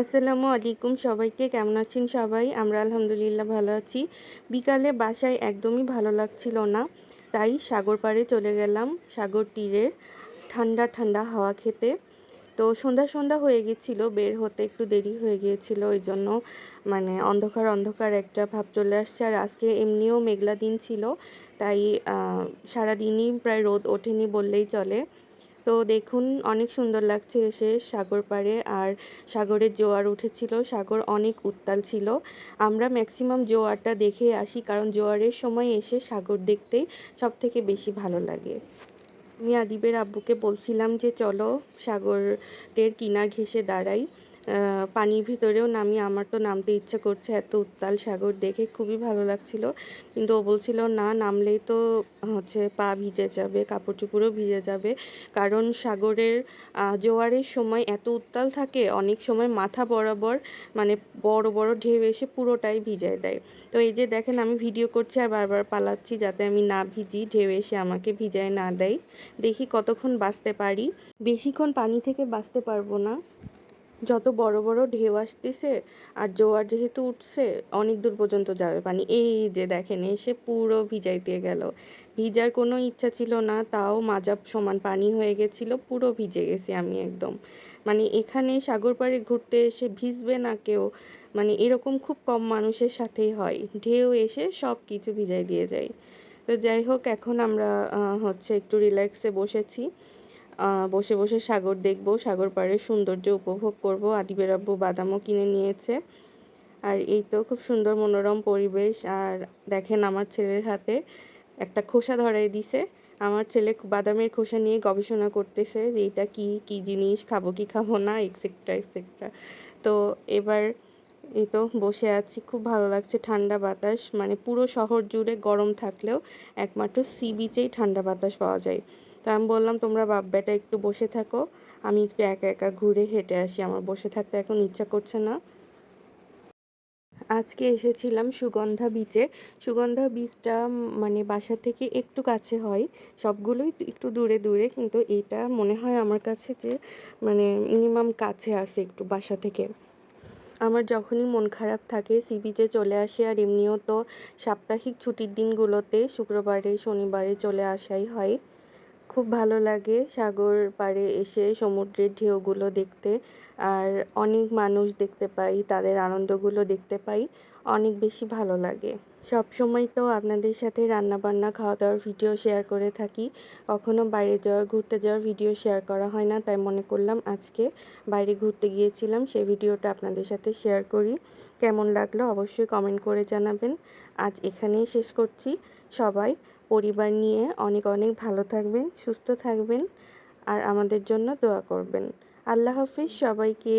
আসসালামু আলাইকুম সবাইকে, কেমন আছেন সবাই? আমরা আলহামদুলিল্লাহ ভালো আছি। বিকালে বাসায় একদমই ভালো লাগছিল না, তাই সাগর পাড়ে চলে গেলাম সাগর তীরে ঠান্ডা ঠান্ডা হাওয়া খেতে। তো সন্ধ্যা সন্ধ্যা হয়ে গেছিল, বের হতে একটু দেরি হয়ে গিয়েছিল ওই জন্য মানে অন্ধকার অন্ধকার একটা ভাব চলে আসছে। আর আজকে এমনিও মেঘলা দিন ছিল, তাই সারাদিনই প্রায় রোদ ওঠেনি বললেই চলে। তো দেখুন, অনেক সুন্দর লাগছে এসে সাগর পাড়ে। আর সাগরের জোয়ার উঠেছিল, সাগর অনেক উত্তাল ছিল। আমরা ম্যাক্সিমাম জোয়ারটা দেখে আসি, কারণ জোয়ারের সময় এসে সাগর দেখতে সব থেকে বেশি ভালো লাগে। আমি আদিবের আব্বুকে বলছিলাম যে, চলো সাগরের কিনার ঘেসে দাঁড়াই। পানির ভিতরেও নামি, আমার তো নামতে ইচ্ছে করছে এত উত্তাল সাগর দেখে, খুবই ভালো লাগছিল। কিন্তু ও বলছিল, না, নামলেই তো হচ্ছে পা ভিজে যাবে কাপড় চোপড়ও ভিজে যাবে। কারণ সাগরের জোয়ারের সময় এত উত্তাল থাকে, অনেক সময় মাথা বরাবর মানে বড় বড় ঢেউ এসে পুরোটাই ভিজায় দেয়। তো এই যে দেখেন, আমি ভিডিও করছি আর বারবার পালাচ্ছি যাতে আমি না ভিজি, ঢেউ এসে আমাকে ভিজায় না দেয়। দেখি কতক্ষণ বাঁচতে পারি। বেশিক্ষণ পানি থেকে বাঁচতে পারব না। যত বড় বড় ঢেউ আসতেছে আর জোয়ার যেহেতু উঠছে, অনেক দূর পর্যন্ত যাবে পানি। এই যে দেখেন, এসে পুরো ভিজাইতে গেল। ভিজার কোনো ইচ্ছা ছিল না, তাও মাজাব সমান পানি হয়ে গেছিল, পুরো ভিজে গেছি আমি একদম। মানে এখানে সাগর পাড়ে ঘুরতে এসে ভিজবে না কেউ মানে এরকম খুব কম মানুষের সাথেই হয়। ঢেউ এসে সব কিছু ভিজাই দিয়ে যায়। তো যাই হোক, এখন আমরা হচ্ছে একটু রিল্যাক্সে বসেছি। বসে বসে সাগর দেখব, সাগর পাড়ের সৌন্দর্য উপভোগ করব, আদিবের বাদামও কিনে নিয়েছে। আর এই তো খুব সুন্দর মনোরম পরিবেশ, আর দেখেন আমার ছেলের হাতে একটা খোসা ধরাই দিছে। আমার ছেলে বাদামের খোসা নিয়ে গবেষণা করতেছে যে এটা কি কি জিনিস, খাব কি খাব না এক্সেট্রা এক্সেট্রা তো এবার এই তো বসে আছি, খুব ভালো লাগছে ঠান্ডা বাতাস। মানে পুরো শহর জুড়ে গরম থাকলেও একমাত্র সি বিচেই ঠান্ডা বাতাস পাওয়া যায়। তো আমি বললাম, তোমরা বাপ বেটা একটু বসে থাকো। আমি একটু একা একা ঘুরে হেঁটে আসি। আমার বসে থাকতে এখন ইচ্ছা করছে না। আজকে এসেছিলাম সুগন্ধা বিচে সুগন্ধা বিচটা মানে বাসা থেকে একটু কাছে হয়। সবগুলোই একটু দূরে দূরে। কিন্তু এটা মনে হয় আমার কাছে যে মানে মিনিমাম কাছে আসে একটু বাসা থেকে। আমার যখনই মন খারাপ থাকে সি বিচে চলে আসে আর এমনিও তো সাপ্তাহিক ছুটির দিনগুলোতে শুক্রবারে, শনিবারে চলে আসাই হয়। খুব ভালো লাগে সাগর পাড়ে এসে সমুদ্রের ঢেউগুলো দেখতে। আর অনেক মানুষ দেখতে পাই, তাদের আনন্দগুলো দেখতে পাই, অনেক বেশি ভালো লাগে। সব সময় তো আপনাদের সাথে রান্নাবান্না খাওয়া দাওয়ার ভিডিও শেয়ার করে থাকি। কখনো বাইরে যাওয়ার, ঘুরতে যাওয়ার ভিডিও শেয়ার করা হয় না, তাই মনে করলাম আজকে বাইরে ঘুরতে গিয়েছিলাম, সেই ভিডিওটা আপনাদের সাথে শেয়ার করি। কেমন লাগল অবশ্যই কমেন্ট করে জানাবেন। আজ এখানেই শেষ করছি। সবাই পরিবার নিয়ে অনেক অনেক ভালো থাকবেন, সুস্থ থাকবেন আর আমাদের জন্য দোয়া করবেন। আল্লাহ হাফিজ, সবাইকে